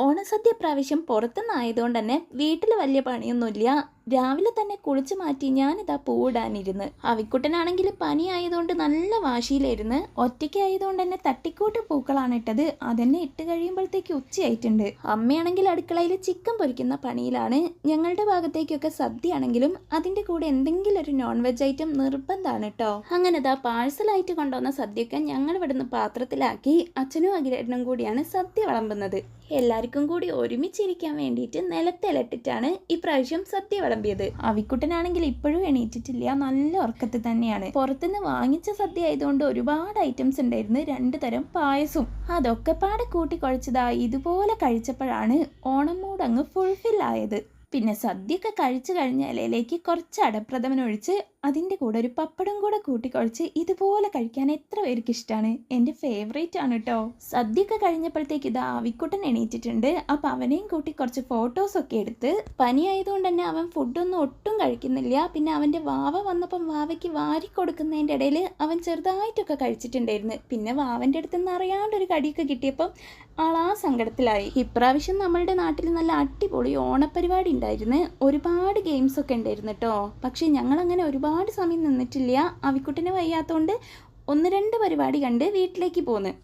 ഓണസദ്യ പ്രാവശ്യം പുറത്തുനിന്നായതുകൊണ്ട് തന്നെ വീട്ടിൽ വലിയ പണിയൊന്നുമില്ല. രാവിലെ തന്നെ കുളിച്ചു മാറ്റി ഞാനിതാ പൂവിടാനിരുന്ന്. അവിക്കുട്ടനാണെങ്കിൽ പനിയായതുകൊണ്ട് നല്ല വാശിയിലായിരുന്നു. ഒറ്റയ്ക്ക് ആയതുകൊണ്ട് തന്നെ തട്ടിക്കൂട്ട് പൂക്കളാണ് ഇട്ടത്. അതെന്നെ ഇട്ട് കഴിയുമ്പോഴത്തേക്ക് ഉച്ചയായിട്ടുണ്ട്. അമ്മയാണെങ്കിൽ അടുക്കളയിൽ ചിക്കൻ പൊരിക്കുന്ന പണിയിലാണ്. ഞങ്ങളുടെ ഭാഗത്തേക്കൊക്കെ സദ്യയാണെങ്കിലും അതിന്റെ കൂടെ എന്തെങ്കിലും ഒരു നോൺ വെജ് ഐറ്റം നിർബന്ധമാണ് കേട്ടോ അങ്ങനെ ഇതാ പാഴ്സലായിട്ട് കൊണ്ടുവന്ന സദ്യയൊക്കെ ഞങ്ങൾ ഇവിടുന്ന് പാത്രത്തിലാക്കി അച്ഛനും അഖിലേട്ടനും കൂടിയാണ് സദ്യ വിളമ്പുന്നത്. എല്ലാവർക്കും കൂടി ഒരുമിച്ചിരിക്കാൻ വേണ്ടിയിട്ട് നിലത്തിലിട്ടിട്ടാണ് ഇപ്രാവശ്യം സദ്യ വിളമ്പിയത്. അവിക്കുട്ടനാണെങ്കിൽ ഇപ്പോഴും എണീറ്റിട്ടില്ല. നല്ല ഉറക്കത്തിൽ തന്നെയാണ്. പുറത്തുനിന്ന് വാങ്ങിച്ച സദ്യ ആയതുകൊണ്ട് ഒരുപാട് ഐറ്റംസ് ഉണ്ടായിരുന്നു. രണ്ടു തരം പായസവും അതൊക്കെ പാടെ കൂട്ടി കുഴച്ചതാ. ഇതുപോലെ കഴിച്ചപ്പോഴാണ് ഓണം മൂഡ് അങ്ങ് ഫുൾഫിൽ ആയത്. പിന്നെ സദ്യയൊക്കെ കഴിച്ചു കഴിഞ്ഞ ഇലയിലേക്ക് കുറച്ച് അടപ്രഥമൻ ഒഴിച്ച് അതിന്റെ കൂടെ ഒരു പപ്പടം കൂടെ കൂട്ടിക്കുഴച്ച് ഇതുപോലെ കഴിക്കാൻ എത്ര പേർക്ക് ഇഷ്ടമാണ് എന്റെ ഫേവറേറ്റ് ആണ് കേട്ടോ സദ്യയൊക്കെ കഴിഞ്ഞപ്പോഴത്തേക്ക് ഇത് ആവിക്കുട്ടൻ എണീറ്റിട്ടുണ്ട്. അപ്പം അവനെയും കൂട്ടി കുറച്ച് ഫോട്ടോസൊക്കെ എടുത്ത് പനിയായതുകൊണ്ട് തന്നെ അവൻ ഫുഡൊന്നും ഒട്ടും കഴിക്കുന്നില്ല. പിന്നെ അവന്റെ വാവ വന്നപ്പം വാവയ്ക്ക് വാരി കൊടുക്കുന്നതിന്റെ ഇടയിൽ അവൻ ചെറുതായിട്ടൊക്കെ കഴിച്ചിട്ടുണ്ടായിരുന്നു. പിന്നെ വാവന്റെ അടുത്ത് നിന്ന് അറിയാണ്ടൊരു കടിയൊക്കെ കിട്ടിയപ്പം ആ സങ്കടത്തിലായി. ഇപ്രാവശ്യം നമ്മളുടെ നാട്ടിൽ നല്ല അടിപൊളി ഓണപ്പരിപാടി ഉണ്ടായിരുന്നു. ഒരുപാട് ഗെയിംസൊക്കെ ഉണ്ടായിരുന്നു കേട്ടോ പക്ഷേ ഞങ്ങളങ്ങനെ ഒരുപാട് സമയം നിന്നിട്ടില്ല. അവിക്കുട്ടിന് വയ്യാത്തതുകൊണ്ട് ഒന്ന് രണ്ട് പരിപാടി കണ്ട് വീട്ടിലേക്ക് പോന്ന്.